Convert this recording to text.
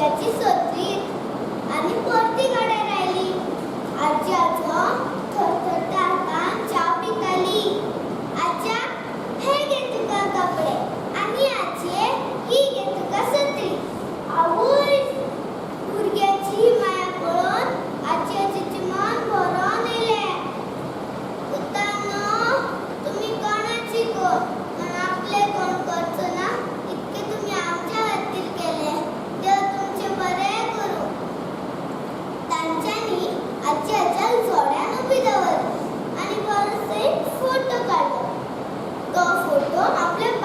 त्याची सत्री आणि परती गाड्या राहिली? आजी आजोबा आपल्या